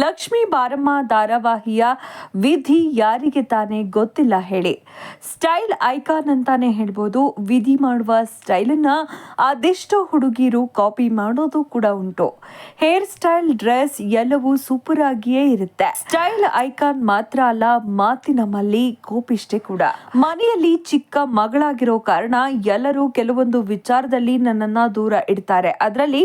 ಲಕ್ಷ್ಮೀ ಬಾರಮ್ಮ ಧಾರಾವಾಹಿಯ ವಿಧಿ ಯಾರಿಗೆ ತಾನೇ ಗೊತ್ತಿಲ್ಲ ಹೇಳಿ. ಸ್ಟೈಲ್ ಐಕಾನ್ ಅಂತಾನೆ ಹೇಳ್ಬೋದು. ವಿಧಿ ಮಾಡುವ ಸ್ಟೈಲನ್ನ ಅದೆಷ್ಟೋ ಹುಡುಗಿರು ಕಾಪಿ ಮಾಡೋದು ಕೂಡ ಉಂಟು. ಹೇರ್ ಸ್ಟೈಲ್, ಡ್ರೆಸ್ ಎಲ್ಲವೂ ಸೂಪರ್ ಆಗಿಯೇ ಇರುತ್ತೆ. ಸ್ಟೈಲ್ ಐಕಾನ್ ಮಾತ್ರ ಅಲ್ಲ, ಮಾತಿನ ಮಲ್ಲಿ ಕೋಪಿಷ್ಟೇ ಕೂಡ. ಮನೆಯಲ್ಲಿ ಚಿಕ್ಕ ಮಗಳಾಗಿರೋ ಕಾರಣ ಎಲ್ಲರೂ ಕೆಲವೊಂದು ವಿಚಾರದಲ್ಲಿ ನನ್ನನ್ನು ದೂರ ಇಡ್ತಾರೆ. ಅದರಲ್ಲಿ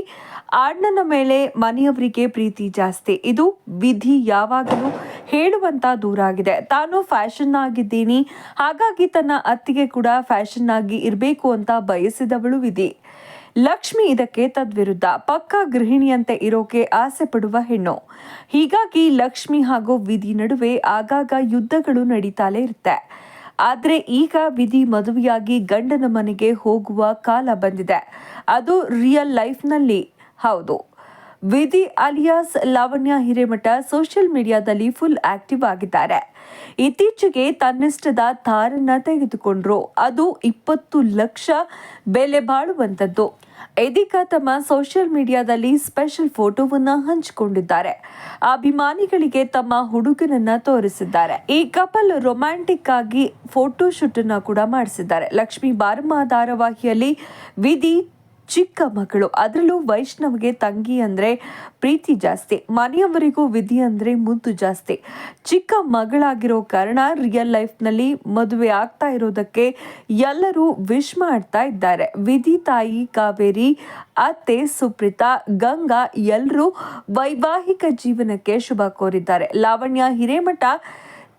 ಅಣ್ಣನ ಮೇಲೆ ಮನೆಯವರಿಗೆ ಪ್ರೀತಿ ಜಾಸ್ತಿ. ಇದು ವಿಧಿ ಯಾವಾಗಲೂ ಹೇಳುವಂತ ದೂರಾಗಿದೆ. ತಾನು ಫ್ಯಾಷನ್ ಆಗಿದ್ದೀನಿ. ಹಾಗಾಗಿ ತನ್ನ ಅತ್ತಿಗೆ ಕೂಡ ಫ್ಯಾಷನ್ ಆಗಿ ಇರಬೇಕು ಅಂತ ಬಯಸಿದವಳು ವಿಧಿ. ಲಕ್ಷ್ಮಿ ಇದಕ್ಕೆ ತದ್ವಿರುದ್ಧ. ಪಕ್ಕ ಗೃಹಿಣಿಯಂತೆ ಇರೋಕೆ ಆಸೆ ಪಡುವ ಹೆಣ್ಣು. ಹೀಗಾಗಿ ಲಕ್ಷ್ಮಿ ಹಾಗೂ ವಿಧಿ ನಡುವೆ ಆಗಾಗ ಯುದ್ಧಗಳು ನಡೀತಾಲೇ ಇರುತ್ತೆ. ಆದರೆ ಈಗ ವಿಧಿ ಮದುವೆಯಾಗಿ ಗಂಡನ ಮನೆಗೆ ಹೋಗುವ ಕಾಲ ಬಂದಿದೆ. ಅದು ರಿಯಲ್ ಲೈಫ್ನಲ್ಲಿ ಹೌದು. ವಿಧಿ ಅಲಿಯಾಸ್ ಲಾವಣ್ಯ ಹಿರೇಮಠ ಸೋಷಿಯಲ್ ಮೀಡಿಯಾದಲ್ಲಿ ಫುಲ್ ಆಕ್ಟಿವ್ ಆಗಿದ್ದಾರೆ. ಇತ್ತೀಚೆಗೆ ತನ್ನಿಷ್ಟದ ಥಾರನ್ನ ತೆಗೆದುಕೊಂಡ್ರು. ಅದು ಇಪ್ಪತ್ತು ಲಕ್ಷ ಬೆಲೆ ಬಾಳುವಂತದ್ದು ಇದೀಗ ತಮ್ಮ ಸೋಷಿಯಲ್ ಮೀಡಿಯಾದಲ್ಲಿ ಸ್ಪೆಷಲ್ ಫೋಟೋವನ್ನ ಹಂಚಿಕೊಂಡಿದ್ದಾರೆ. ಅಭಿಮಾನಿಗಳಿಗೆ ತಮ್ಮ ಹುಡುಗನನ್ನ ತೋರಿಸಿದ್ದಾರೆ. ಈ ಕಪಲ್ ರೊಮ್ಯಾಂಟಿಕ್ ಆಗಿ ಫೋಟೋ ಶೂಟ್ ಅನ್ನ ಕೂಡ ಮಾಡಿಸಿದ್ದಾರೆ. ಲಕ್ಷ್ಮೀ ಬಾರಮ್ಮ ಧಾರಾವಾಹಿಯಲ್ಲಿ ವಿಧಿ ಚಿಕ್ಕ ಮಗಳು. ಅದರಲ್ಲೂ ವೈಷ್ಣವ್ಗೆ ತಂಗಿ ಅಂದ್ರೆ ಪ್ರೀತಿ ಜಾಸ್ತಿ. ಮನೆಯವರಿಗೂ ವಿಧಿ ಅಂದ್ರೆ ಮುದ್ದು ಜಾಸ್ತಿ. ಚಿಕ್ಕ ಮಗಳಾಗಿರೋ ಕಾರಣ ರಿಯಲ್ ಲೈಫ್ನಲ್ಲಿ ಮದುವೆ ಆಗ್ತಾ ಇರೋದಕ್ಕೆ ಎಲ್ಲರೂ ವಿಶ್ ಮಾಡ್ತಾ ಇದ್ದಾರೆ. ವಿಧಿ ತಾಯಿ, ಕಾವೇರಿ, ಅತ್ತೆ, ಸುಪ್ರೀತಾ, ಗಂಗಾ ಎಲ್ಲರೂ ವೈವಾಹಿಕ ಜೀವನಕ್ಕೆ ಶುಭ ಕೋರಿದ್ದಾರೆ. ಲಾವಣ್ಯ ಹಿರೇಮಠ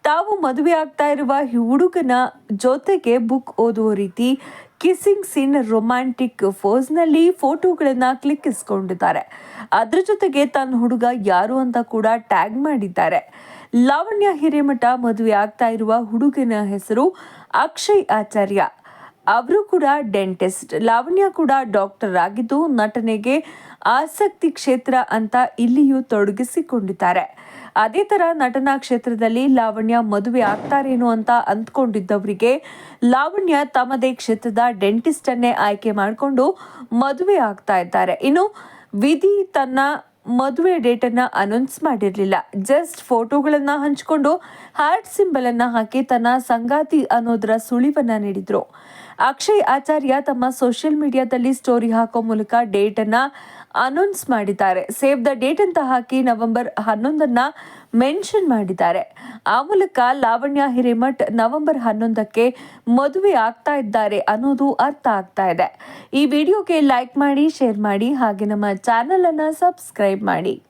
ತಾವು ಮದುವೆ ಆಗ್ತಾ ಇರುವ ಹುಡುಗನ ಜೊತೆಗೆ ಬುಕ್ ಓದುವ ರೀತಿ ಕಿಸ್ಸಿಂಗ್ ಸೀನ್ ರೊಮ್ಯಾಂಟಿಕ್ ಫೋಸ್ನಲ್ಲಿ ಫೋಟೋಗಳನ್ನು ಕ್ಲಿಕ್ಕಿಸ್ಕೊಂಡಿದ್ದಾರೆ. ಅದ್ರ ಜೊತೆಗೆ ತನ್ನ ಹುಡುಗ ಯಾರು ಅಂತ ಕೂಡ ಟ್ಯಾಗ್ ಮಾಡಿದ್ದಾರೆ. ಲಾವಣ್ಯ ಹಿರೇಮಠ ಮದುವೆ ಆಗ್ತಾ ಇರುವ ಹುಡುಗನ ಹೆಸರು ಅಕ್ಷಯ್ ಆಚಾರ್ಯ. ಅವರು ಕೂಡ ಡೆಂಟಿಸ್ಟ್. ಲಾವಣ್ಯ ಕೂಡ ಡಾಕ್ಟರ್ ಆಗಿದ್ದು ನಟನೆಗೆ ಆಸಕ್ತಿ ಕ್ಷೇತ್ರ ಅಂತ ಇಲ್ಲಿಯೂ ತೊಡಗಿಸಿಕೊಂಡಿದ್ದಾರೆ. ಅದೇ ತರ ನಟನಾ ಕ್ಷೇತ್ರದಲ್ಲಿ ಲಾವಣ್ಯ ಮದುವೆ ಆಗ್ತಾರೇನು ಅಂತ ಅಂದ್ಕೊಂಡಿದ್ದವರಿಗೆ ಲಾವಣ್ಯ ತಮ್ಮದೇ ಕ್ಷೇತ್ರದ ಡೆಂಟಿಸ್ಟನ್ನೇ ಆಯ್ಕೆ ಮಾಡಿಕೊಂಡು ಮದುವೆ ಆಗ್ತಾ ಇದ್ದಾರೆ. ಇನ್ನು ವಿಧಿ ತನ್ನ ಮದುವೆ ಡೇಟ್ ಅನ್ನ ಅನೌನ್ಸ್ ಮಾಡಿರಲಿಲ್ಲ. ಜಸ್ಟ್ ಫೋಟೋಗಳನ್ನು ಹಂಚಿಕೊಂಡು ಹಾರ್ಟ್ ಸಿಂಬಲ್ ಅನ್ನ ಹಾಕಿ ತನ್ನ ಸಂಗಾತಿ ಅನ್ನೋದರ ಸುಳಿವನ್ನ ನೀಡಿದ್ರು. ಅಕ್ಷಯ್ ಆಚಾರ್ಯ ತಮ್ಮ ಸೋಷಿಯಲ್ ಮೀಡಿಯಾದಲ್ಲಿ ಸ್ಟೋರಿ ಹಾಕೋ ಮೂಲಕ ಡೇಟ್ ಅನ್ನ ಅನೌನ್ಸ್ ಮಾಡಿದ್ದಾರೆ. ಸೇವ್ ದ ಡೇಟ್ ಅಂತ ಹಾಕಿ ನವೆಂಬರ್ ಹನ್ನೊಂದನ್ನ ಮೆನ್ಷನ್ ಮಾಡಿದ್ದಾರೆ. ಆ ಮೂಲಕ ಲಾವಣ್ಯ ಹಿರೇಮಠ್ ನವೆಂಬರ್ ಹನ್ನೊಂದಕ್ಕೆ ಮದುವೆ ಆಗ್ತಾ ಇದ್ದಾರೆ ಅನ್ನೋದು ಅರ್ಥ ಆಗ್ತಾ ಇದೆ. ಈ ವಿಡಿಯೋಗೆ ಲೈಕ್ ಮಾಡಿ ಶೇರ್ ಮಾಡಿ, ಹಾಗೆ ನಮ್ಮ ಚಾನೆಲ್ ಅನ್ನ ಸಬ್ಸ್ಕ್ರೈಬ್ ಮಾಡಿ.